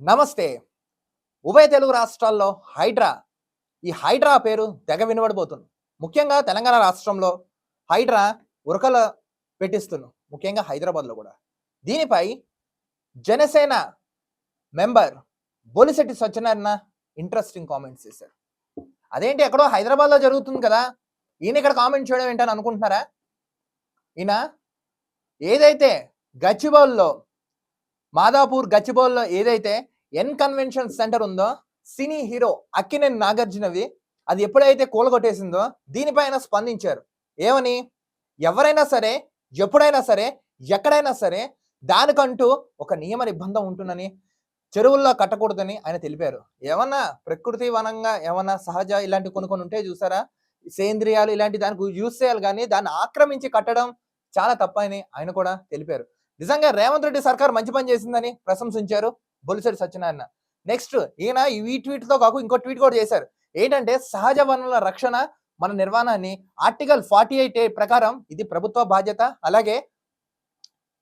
నమస్తే. ఉభయ తెలుగు రాష్ట్రాల్లో హైడ్రా. ఈ హైడ్రా పేరు తెగ వినబడిపోతుంది ముఖ్యంగా తెలంగాణ రాష్ట్రంలో హైడ్రా ఉరకల పెట్టిస్తున్నాం ముఖ్యంగా హైదరాబాద్లో కూడా. దీనిపై Janasena member Bolisetti Satyanarayana interesting comments చేశారు. అదేంటి ఎక్కడో హైదరాబాద్లో జరుగుతుంది కదా? ఈయన ఇక్కడ కామెంట్ చేయడం ఏంటని అనుకుంటున్నారా? ఈయన ఏదైతే గచ్చిబౌల్లో మాదాపూర్ గచ్చిబౌల్లో ఏదైతే ఎన్ కన్వెన్షన్ సెంటర్ ఉందో సినీ హీరో అక్కినేని నాగార్జునవి అది ఎప్పుడైతే కూలగొట్టేసిందో దీనిపైన స్పందించారు. ఏమని? ఎవరైనా సరే ఎప్పుడైనా సరే ఎక్కడైనా సరే దానికంటూ ఒక నియమ నిబంధన ఉంటుందని చెరువుల్లో కట్టకూడదని ఆయన తెలిపారు. ఏమన్నా ప్రకృతి వనంగా ఏమన్నా సహజ ఇలాంటి కొన్ని కొన్ని ఉంటే చూసారా? సేంద్రియాలు ఇలాంటి దానికి యూస్ చేయాలి కానీ దాన్ని ఆక్రమించి కట్టడం చాలా తప్పని ఆయన కూడా తెలిపారు. నిజంగా రేవంత్ రెడ్డి సర్కార్ మంచి పని చేసిందని ప్రశంసించారు బొలిసెడి సత్యనారాయణ. నెక్స్ట్ ఈయన ఈ ట్వీట్తో కాకు ఇంకో ట్వీట్ కూడా చేశారు. ఏంటంటే సహజ వనరుల రక్షణ మన నిర్వహణని ఆర్టికల్ ఫార్టీ ఎయిట్ ప్రకారం ఇది ప్రభుత్వ బాధ్యత అలాగే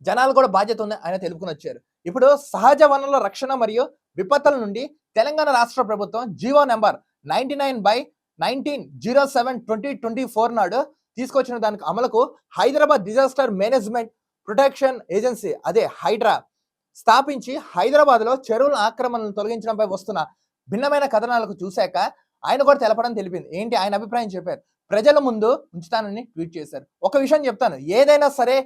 జనాలు కూడా బాధ్యత ఉంది ఆయన తెలుపుకుని వచ్చారు. ఇప్పుడు సహజ వనరుల రక్షణ మరియు విపత్తుల నుండి తెలంగాణ రాష్ట్ర ప్రభుత్వం GO number ninety nine by nineteen zero seven twenty twenty four నాడు తీసుకొచ్చిన దానికి అమలుకు Hyderabad disaster management protection agency అదే హైడ్రా స్థాపించి హైదరాబాద్లో చెరువుల ఆక్రమణలను తొలగించడంపై వస్తున్న భిన్నమైన కథనాలకు చూశాక ఆయన కూడా తెలపడం తెలిపింది. ఏంటి? ఆయన అభిప్రాయం చెప్పారు. ప్రజల ముందు ఉంచుతానని ట్వీట్ చేశారు. ఒక విషయం చెప్తాను. ఏదైనా సరే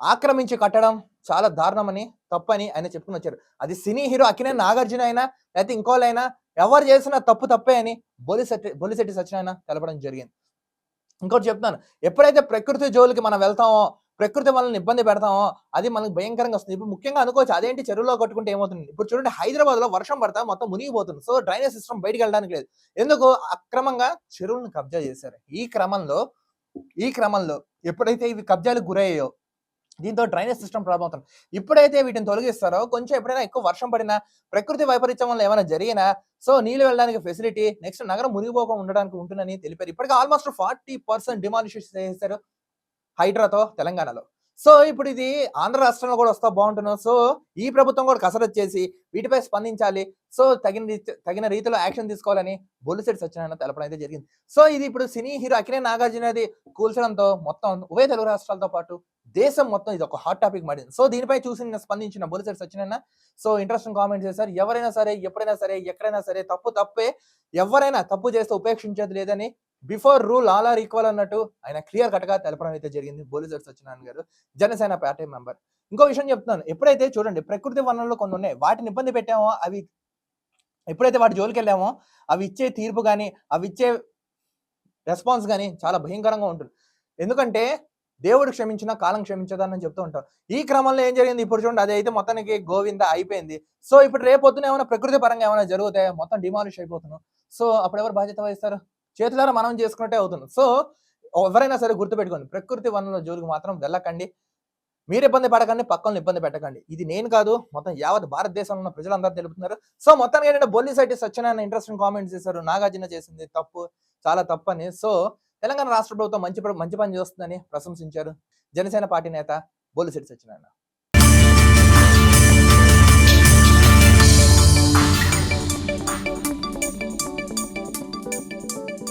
ఆక్రమించి కట్టడం చాలా దారుణమని తప్పని ఆయన చెప్పుకుని వచ్చారు. అది సినీ హీరో అకినే నాగార్జున అయినా లేకపోతే ఇంకోలైనా ఎవరు చేసినా తప్పు తప్పే అని బొలిశెట్టి బొలిశెట్టి సత్యనారాయణ తెలపడం జరిగింది. ఇంకోటి చెప్తాను. ఎప్పుడైతే ప్రకృతి జోలికి మనం వెళ్తామో ప్రకృతి మనల్ని ఇబ్బంది పెడతాం అది మనకు భయంకరంగా వస్తుంది. ఇప్పుడు ముఖ్యంగా అనుకోవచ్చు అదేంటి చెరువులో కొట్టుకుంటే ఏమవుతుంది? ఇప్పుడు చూడండి హైదరాబాద్లో వర్షం పడతా మొత్తం మునిగిపోతుంది. సో డ్రైనేజ్ సిస్టమ్ బయటకు వెళ్ళడానికి లేదు. ఎందుకు? అక్రమంగా చెరువులను కబ్జా చేశారు. ఈ క్రమంలో ఈ క్రమంలో ఎప్పుడైతే ఇవి కబ్జాలకు గురయ్యాయో దీంతో డ్రైనేజ్ సిస్టమ్ ప్రాబ్లం అవుతుంది. ఇప్పుడైతే వీటిని తొలగిస్తారో కొంచెం ఎప్పుడైనా ఎక్కువ వర్షం పడినా ప్రకృతి వైపరీత్యం వల్ల ఏమైనా జరిగినా సో నీళ్ళు వెళ్ళడానికి ఫెసిలిటీ నెక్స్ట్ నగరం మునిగిపోకుండా ఉండడానికి ఉంటుందని తెలిపారు. ఇప్పటికే ఆల్మోస్ట్ ఫార్టీ పర్సెంట్ డిమాలిష్ చేశారు. హైడ్రాతో తెలంగాణలో. సో ఇప్పుడు ఇది ఆంధ్ర రాష్ట్రంలో కూడా వస్తా బాగుంటున్నాం. సో ఈ ప్రభుత్వం కూడా కసరత్ చేసి వీటిపై స్పందించాలి. సో తగిన రీతి- తగిన రీతిలో యాక్షన్ తీసుకోవాలని బొలిసెట్టి సత్యనారాయణ తెలపడం అయితే జరిగింది. సో ఇది ఇప్పుడు సినీ హీరో అకినే నాగార్జునది కూల్చడంతో మొత్తం ఉభయ తెలుగు రాష్ట్రాలతో పాటు దేశం మొత్తం ఇది ఒక హాట్ టాపిక్ మారింది. సో దీనిపై చూసి స్పందించిన Bolisetti Satyanarayana so interesting comment చేశారు. ఎవరైనా సరే ఎప్పుడైనా సరే ఎక్కడైనా సరే తప్పు తప్పే ఎవరైనా తప్పు చేస్తే ఉపేక్షించేది లేదని before rule all are equal అన్నట్టు ఆయన క్లియర్ కట్గా తెలపడం అయితే జరిగింది. బోలిసెట్ సత్యనారాయణ గారు జనసేన పార్టీ మెంబర్. ఇంకో విషయం చెప్తున్నాను. ఎప్పుడైతే చూడండి ప్రకృతి వనరులు కొన్ని ఉన్నాయి వాటిని ఇబ్బంది పెట్టామో అవి ఎప్పుడైతే వాటి జోలికి వెళ్ళామో అవి ఇచ్చే తీర్పు కానీ అవి ఇచ్చే రెస్పాన్స్ కానీ చాలా భయంకరంగా ఉంటుంది. ఎందుకంటే దేవుడు క్షమించిన కాలం క్షమించదని చెప్తూ ఉంటాం ఈ క్రమంలో ఏం జరిగింది? ఇప్పుడు చూడండి అది అయితే మొత్తానికి గోవింద అయిపోయింది. సో ఇప్పుడు రేపొద్దున ఏమైనా ప్రకృతి పరంగా ఏమైనా జరుగుతాయి మొత్తం డిమాలిష్ అయిపోతున్నాం. సో అప్పుడు ఎవరు బాధ్యత వహిస్తారు? చేతులారా మనం చేసుకున్నట్టే అవుతుంది. సో ఎవరైనా సరే గుర్తుపెట్టుకోండి ప్రకృతి వనరుల జోలికి మాత్రం వెళ్ళకండి. మీరు ఇబ్బంది పడకండి పక్కన ఇబ్బంది పెట్టకండి. ఇది నేను కాదు మొత్తం యావత్ భారతదేశంలో ఉన్న ప్రజలందరూ తెలుపుతున్నారు. సో మొత్తానికి ఏంటంటే బొల్లి సైట్ సత్యనారాయణ ఇంట్రెస్టింగ్ కామెంట్స్ చేశారు. నాగార్జున చేసింది తప్పు చాలా తప్పు అని సో తెలంగాణ రాష్ట్ర ప్రభుత్వం మంచి మంచి పని చేస్తుందని ప్రశంసించారు జనసేన పార్టీ నేత బొల్లిశెట్టి సత్యనారాయణ.